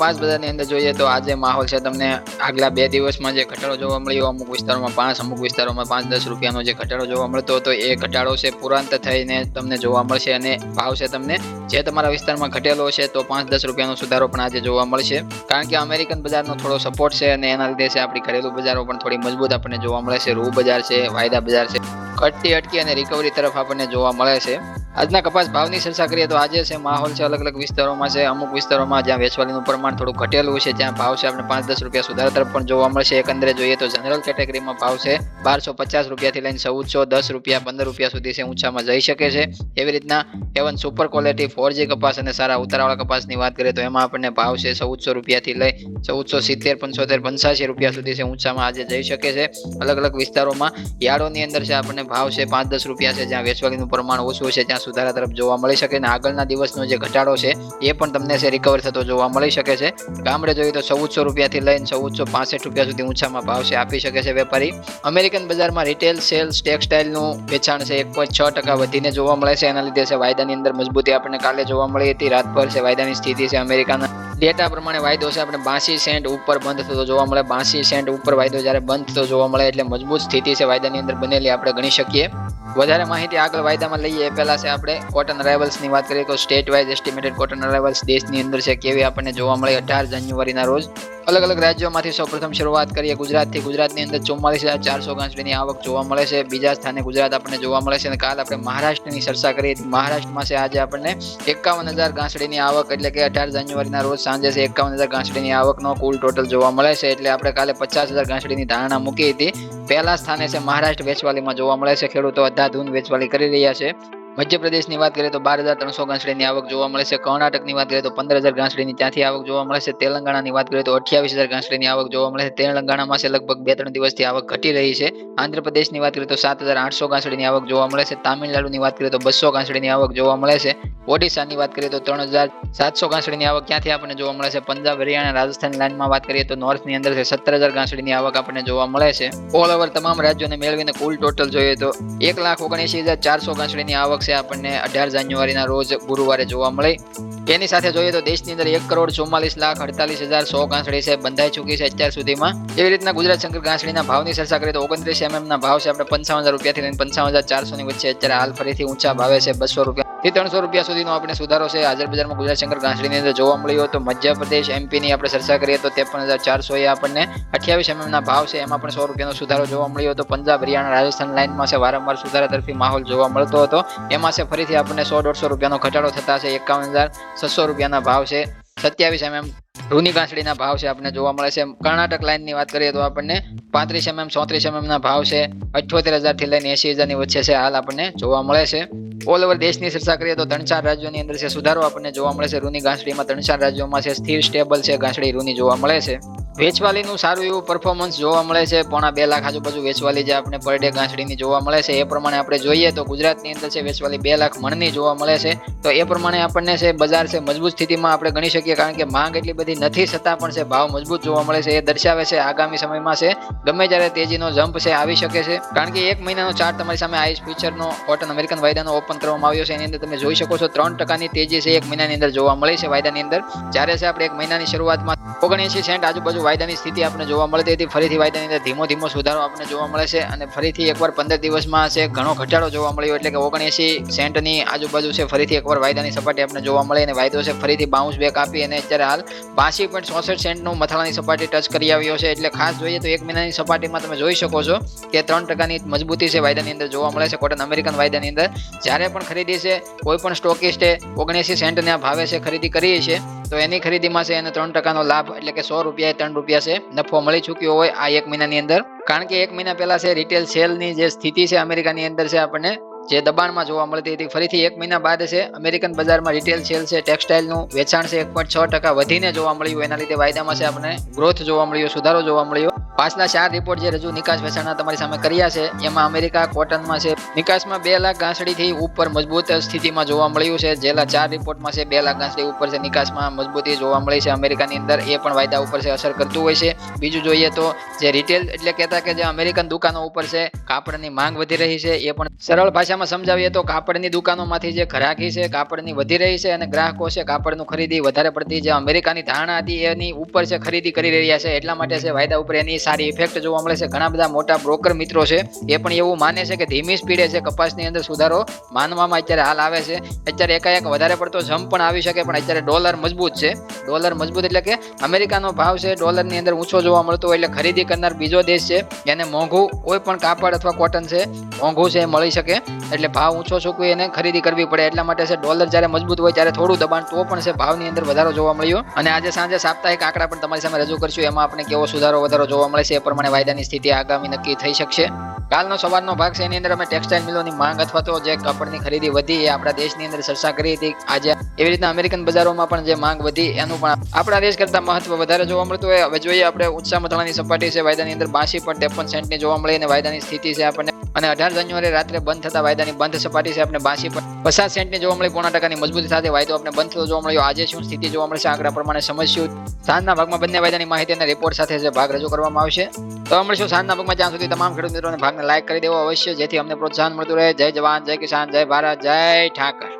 કપાસ બજારની અંદર જોઈએ તો આજે માહોલ છે તમને આગલા બે દિવસમાં જે ઘટાડો જોવા મળ્યો, અમુક વિસ્તારોમાં પાંચ, અમુક વિસ્તારોમાં પાંચ, દસ રૂપિયાનો જે ઘટાડો જોવા મળતો હતો, એ ઘટાડો છે પુરાંત થઈને તમને જોવા મળશે અને ભાવ છે તમને જે તમારા વિસ્તારમાં ઘટેલો છે તો પાંચ, દસ રૂપિયાનો સુધારો પણ આજે જોવા મળશે. કારણ કે અમેરિકન બજારનો થોડો સપોર્ટ છે અને એના લીધે છે આપણી ઘરેલું બજારો પણ થોડી મજબૂત આપણને જોવા મળે છે. રૂ બજાર છે, વાયદા બજાર છે. ઘટતી અટકી અને રિકવરી તરફ આપણને જોવા મળે છે. આજના કપાસ ભાવની ચર્ચા કરીએ તો આજે છે માહોલ છે અલગ અલગ વિસ્તારોમાં છે. અમુક વિસ્તારોમાં જ્યાં વેચવાલીનું પ્રમાણ થોડું ઘટેલું છે, જ્યાં ભાવ છે આપણે પાંચ દસ રૂપિયા સુધારા તરફ પણ જોવા મળશે. એકંદરે જોઈએ તો જનરલ કેટેગરીમાં ભાવ છે બારસો પચાસ રૂપિયાથી લઈને ચૌદસો દસ રૂપિયા, પંદર રૂપિયા સુધી છે, ઊંચામાં જઈ શકે છે. એવી રીતના A one super quality four G કપાસ અને સારા ઉતારાવાળા કપાસની વાત કરીએ તો એમાં આપણને ભાવ છે ચૌદસો રૂપિયાથી લઈ ચૌદસો સિત્તેર, પંચોતેર પંચાસી રૂપિયા સુધી છે, ઊંચામાં આજે જઈ શકે છે. અલગ અલગ વિસ્તારોમાં યાર્ડોની અંદર છે આપણને ભાવ છે પાંચ દસ રૂપિયા છે, જ્યાં વેચવાલીનું પ્રમાણ ઓછું છે ત્યાં સુધારા તરફ જોવા મળી શકે અને આગળના દિવસનો જે ઘટાડો છે, એ પણ તમને છે રિકવર થતો જોવા મળી શકે છે. ગામડે જોઈએ તો ચૌદસો રૂપિયાથી લઈને ચૌદસો પાસઠ રૂપિયા સુધી ઊંચામાં ભાવ છે, આપી શકે છે વેપારી. અમેરિકન બજારમાં રિટેલ સેલ્સ ટેક્સટાઇલનું વેચાણ છે એક પોઈન્ટ છ ટકા વધીને જોવા મળે છે. એના લીધે છે વાયદાની અંદર મજબૂતી આપણને કાલે જોવા મળી હતી. રાતભર છે વાયદાની સ્થિતિ છે અમેરિકાના. ડેટા પ્રમાણે વાયદો છે. આપણે બાસી સેન્ટ ઉપર બંધ થતો જોવા મળે. બાસી સેન્ટ ઉપર વાયદો જ્યારે બંધ થતો જોવા મળે એટલે મજબૂત સ્થિતિ છે વાયદાની અંદર બનેલી આપણે ગણી શકીએ. વધારે માહિતી આગળ વાયદામાં લઈએ. એ પહેલા છે આપણે કોટન અરાઇવલ્સની વાત કરીએ તો state wise estimated cotton arrivals દેશની અંદર છે કેવી આપણને જોવા મળે અઢાર જાન્યુઆરીના રોજ. અલગ અલગ રાજ્યોમાંથી સૌપ્રથમ શરૂઆત કરીએ. ગુજરાતથી ગુજરાતની અંદર ચુમ્માલીસ હજાર ચારસો ગાંસડીની આવક જોવા મળે છે. બીજા સ્થાને ગુજરાત આપણને જોવા મળે છે અને કાલ આપણે મહારાષ્ટ્રની ચર્ચા કરીએ. મહારાષ્ટ્રમાં છે આજે આપણને એકાવન હજાર ગાંસડીની આવક એટલે કે અઢાર જાન્યુઆરીના રોજ સાંજે છે એકાવન હજાર ઘાસડીની આવકનો કુલ ટોટલ જોવા મળે છે. એટલે આપણે કાલે પચાસ હજાર ઘાસડીની ધારણા મૂકી હતી. પહેલા સ્થાને છે મહારાષ્ટ્ર વેચવાલીમાં જોવા મળે છે. ખેડૂતો અધાધૂન વેચવાલી કરી રહ્યા છે. મધ્યપ્રદેશની વાત કરીએ તો બાર હજાર ત્રણસો ઘાસડીની આવક જોવા મળે છે. કર્ણાટકની વાત કરીએ તો પંદર હજાર ઘાસડીની ત્યાંથી આવક જોવા મળે છે. તેલંગાણાની વાત કરીએ તો અઠ્યાવીસ હજાર ઘાસડીની આવક જોવા મળે છે. તેલંગાણામાં છે લગભગ બે ત્રણ દિવસથી આવક ઘટી રહી છે. આંધ્રપ્રદેશની વાત કરીએ તો સાત હજાર આઠસો ઘાસડીની આવક જોવા મળે છે. તામિલનાડુની વાત કરીએ તો બસો ઘાસડીની આવક જોવા મળે છે. ઓડિશાની વાત કરીએ તો ત્રણ હજાર સાતસો ઘાસડીની આવક ક્યાંથી આપણને જોવા મળે છે? પંજાબ, હરિયાણા, રાજસ્થાન લાઇનમાં વાત કરીએ તો નોર્થની અંદર છે સત્તર હજાર ઘાસડીની આવક આપણને જોવા મળે છે. ઓલ ઓવર તમામ રાજ્યોને મેળવીને કુલ ટોટલ જોઈએ તો એક લાખ ઓગણએંશી હજાર ચારસો ઘાસડીની આવક છે આપણને અઢાર જાન્યુઆરીના રોજ ગુરુવારે જોવા મળે. એની સાથે જોઈએ તો દેશની અંદર એક કરોડ ચુમ્માલીસ લાખ અડતાલીસ હજાર સો ઘાસડી છે બંધાઈ ચૂકી છે અત્યાર સુધીમાં. એવી રીતના ગુજરાત શંકર ઘાસડીના ભાવની ચર્ચા કરીએ તો ઓગણત્રીસ એમએમના ભાવ છે આપણે પંચાવન હજાર રૂપિયાથી લઈને પંચાવન હજાર ચારસોની વચ્ચે અત્યારે હાલ ફરીથી ઊંચા ભાવે છે બસો રૂપિયા. થી ત્રણસો રૂપિયા સુધીનો આપણે સુધારો છે. હાજર બજારમાં ગુજરાત શંકર ઘાસડીની અંદર જોવા મળ્યો હતો. મધ્યપ્રદેશ એમપીની આપણે ચર્ચા કરીએ તો ત્રેપન હજાર ચારસો એ આપણને અઠ્યાવીસ એમએમના ભાવ છે. એમાં પણ સો રૂપિયાનો સુધારો જોવા મળ્યો હતો. પંજાબ, હરિયાણા, રાજસ્થાન લાઇનમાં છે. વારંવાર સુધારા તરફી માહોલ જોવા મળતો હતો. એમાં છે ફરીથી આપણને સો દોઢસો રૂપિયાનો ઘટાડો થતા છે. એકાવન હજાર છસો રૂપિયાના ભાવ છે. સત્યાવીસ એમએમ રૂની કાંસડીના ભાવ છે આપણને જોવા મળે છે. કર્ણાટક લાઇનની વાત કરીએ તો આપણને પાંત્રીસ એમએમ, ચોત્રીસ એમએમના ભાવ છે. અઠ્યોતેર હજારથી લઈને એસી હજારની વચ્ચે છે હાલ આપણને જોવા મળે છે. ઓલ ઓવર દેશની ચર્ચા કરીએ તો ત્રણ ચાર રાજ્યોની અંદર છે સુધારો આપણને જોવા મળે છે. રૂની ઘાસડીમાં ત્રણ ચાર રાજ્યોમાં છે સ્થિર સ્ટેબલ છે ઘાસડી રૂની જોવા મળે છે. વેચવાલીનું સારું એવું પરફોર્મન્સ જોવા મળે છે. પોણા બે લાખ આજુબાજુ વેચવાલી જે આપણે પર ડે ઘાસડીની જોવા મળે છે. એ પ્રમાણે આપણે જોઈએ તો ગુજરાતની અંદર છે વેચવાલી બે લાખ મણની જોવા મળે છે. તો એ પ્રમાણે આપણને છે બજાર છે મજબૂત સ્થિતિમાં આપણે ગણી શકીએ કારણ કે માંગ એટલી બધી નથી, છતાં પણ છે ભાવ મજબૂત જોવા મળે છે. એ દર્શાવે છે આગામી સમયમાં છે ગમે ત્યારે તેજીનો જમ્પ છે, આવી શકે છે. કારણ કે એક મહિનાનો ચાર્ટ તમારી સામે આઈસ ફ્યુચરનો કોટન અમેરિકન વાયદાનો ઓપન કરવામાં આવ્યો છે, એની અંદર તમે જોઈ શકો છો, ત્રણ ટકાની તેજી છે, એક મહિનાની અંદર જોવા મળી છે વાયદાની અંદર. જ્યારે છે, આપણે એક મહિનાની શરૂઆતમાં ઓગણએંશી સેન્ટ આજુબાજુ વાયદાની સ્થિતિ આપણે જોવા મળતી હતી ફરીથી વાયદાની અંદર ધીમો ધીમો સુધારો આપણે જોવા મળે છે અને ફરીથી એકવાર પંદર દિવસમાં છે ઘણો ઘટાડો જોવા મળ્યો એટલે કે ઓગણએંશી સેન્ટની આજુબાજુ છે ફરીથી એકવાર વાયદાની સપાટી આપણે જોવા મળે અને વાયદો છે ફરીથી બાઉન્સ બેક આપી અને અત્યારે હાલ બાસી પોઈન્ટ ચોસઠ સેન્ટનું મથાળાની સપાટી ટચ કરી આવ્યો છે. એટલે ખાસ જોઈએ તો એક મહિનાની સપાટીમાં તમે જોઈ શકો છો કે ત્રણ ટકાની મજબૂતી છે વાયદાની અંદર જોવા મળે છે. કોટન અમેરિકન વાયદાની અંદર જ્યારે પણ ખરીદી છે, કોઈ પણ સ્ટોકિસ્ટે ઓગણએંશી સેન્ટના ભાવે છે ખરીદી કરીએ છે તો એની ખરીદીમાં છે એને ત્રણ ટકાનો લાભ એટલે કે સો રૂપિયા ત્રણ રૂપિયા છે, નફો મળી ચૂક્યો હોય આ એક મહિનાની અંદર. કારણ કે એક મહિના પહેલા છે રિટેલ સેલની જે સ્થિતિ છે અમેરિકાની અંદર છે આપણને, જે દબાણમાં જોવા મળતી હતી, ફરીથી એક મહિના બાદ છે, અમેરિકન બજારમાં રિટેલ સેલ છે ટેક્સટાઇલનું વેચાણ છે એક પોઈન્ટ છ ટકા વધીને જોવા મળ્યું, એના લીધે વાયદામાં છે આપણને ગ્રોથ જોવા મળ્યો, સુધારો જોવા મળ્યો. પાછલા ચાર રિપોર્ટ જે રજૂ નિકાસ વેચાણના તમારી સામે કર્યા છે, એમાં અમેરિકા કોટનમાં છે, નિકાસમાં બે લાખ ગાંસડીથી ઉપર મજબૂત સ્થિતિમાં જોવા મળ્યું છે. જેલા ચાર રિપોર્ટમાં છે, બે લાખ ગાંસડી ઉપર છે, નિકાસમાં મજબૂતી જોવા મળી છે. અમેરિકાની અંદર એ પણ વાયદા ઉપર છે, અસર કરતું હોય છે. બીજું જોઈએ તો જે રિટેલ એટલે કહેતા કે જે અમેરિકન દુકાનો ઉપર છે, કાપડની માંગ વધી રહી છે. એ પણ સરળ ભાષામાં સમજાવીએ તો કાપડની દુકાનોમાંથી જે ઘરાકી છે, કાપડની વધી રહી છે અને ગ્રાહકો છે, કાપડનું ખરીદી વધારે પડતી જે અમેરિકાની ધારણા હતી, એની ઉપર છે, ખરીદી કરી રહ્યા છે. એટલા માટે છે, વાયદા ઉપર એની સારી ઇફેક્ટ જોવા મળે છે. ઘણા બધા મોટા બ્રોકર મિત્રો છે, એ પણ એવું માને છે કે ધીમી સ્પીડે છે, કપાસની અંદર સુધારો માનવામાં અત્યારે હાલ આવે છે. અત્યારે એકાએક વધારે પડતો જમ્પ પણ આવી શકે, પણ અત્યારે ડોલર મજબૂત છે. ડોલર મજબૂત એટલે કે અમેરિકાનો ભાવ છે, ડોલરની અંદર ઊંચો જોવા મળતો હોય એટલે ખરીદી કરનાર બીજો દેશ છે, એને મોંઘું કોઈ પણ કાપડ અથવા કોટન છે, મોંઘું છે એ મળી શકે. એટલે ભાવ ઊંચો ચૂકવી એને ખરીદી કરવી પડે. એટલા માટે છે, ડોલર જ્યારે મજબૂત હોય ત્યારે થોડું દબાણ તો પણ છે, ભાવની અંદર વધારો જોવા મળ્યો. અને આજે સાંજે સાપ્તાહિક આંકડા પણ તમારી સામે રજૂ કરશું. એમાં આપણે કેવો સુધારો વધારો જોવા મળે છે એ પ્રમાણે વાયદાની સ્થિતિ આગામી નક્કી થઈ શકશે. કાલનો સવારનો ભાગ છે, એની અંદર અમે ટેક્સટાઇલ મિલોની માંગ અથવા તો જે કાપડની ખરીદી વધી એ આપણા દેશની અંદર ચર્ચા કરી હતી. આજે એવી રીતના અમેરિકન બજારોમાં પણ જે માંગ વધી, એનું પણ આપણા દેશ કરતા મહત્વ વધારે જોવા મળતું હોય. હવે જોઈએ આપણે ઉત્સાહ મથાળાની સપાટી છે, વાયદાની અંદર બાસી પણ ત્રેપન સેન્ટની જોવા મળી અને વાયદાની સ્થિતિ છે આપણને. અને અઢાર જાન્યુઆરી રાત્રે બંધ થતા વાયદાની બંધ સપાટી છે, આપણે બાસી પણ પચાસ સેન્ટની જોવા મળી. પોણા ટકાની મજબૂતી સાથે વાયદો આપણે બંધ થતો જોવા મળ્યો. આજે શું સ્થિતિ જોવા મળશે, આંકડા પ્રમાણે સમજશું. સાંજના ભાગમાં બંને વાયદાની માહિતી અને રિપોર્ટ સાથે ભાગ રજૂ કરવામાં આવશે. તો મળશું સાંજના ભાગમાં, જ્યાં સુધી તમામ ખેડૂત મિત્રોને ભાગને લાઈક કરી દેવો અવશ્ય જેથી અમને પ્રોત્સાહન મળતું રહે. જય જવાન, જય કિસાન, જય ભારત, જય ઠાકર.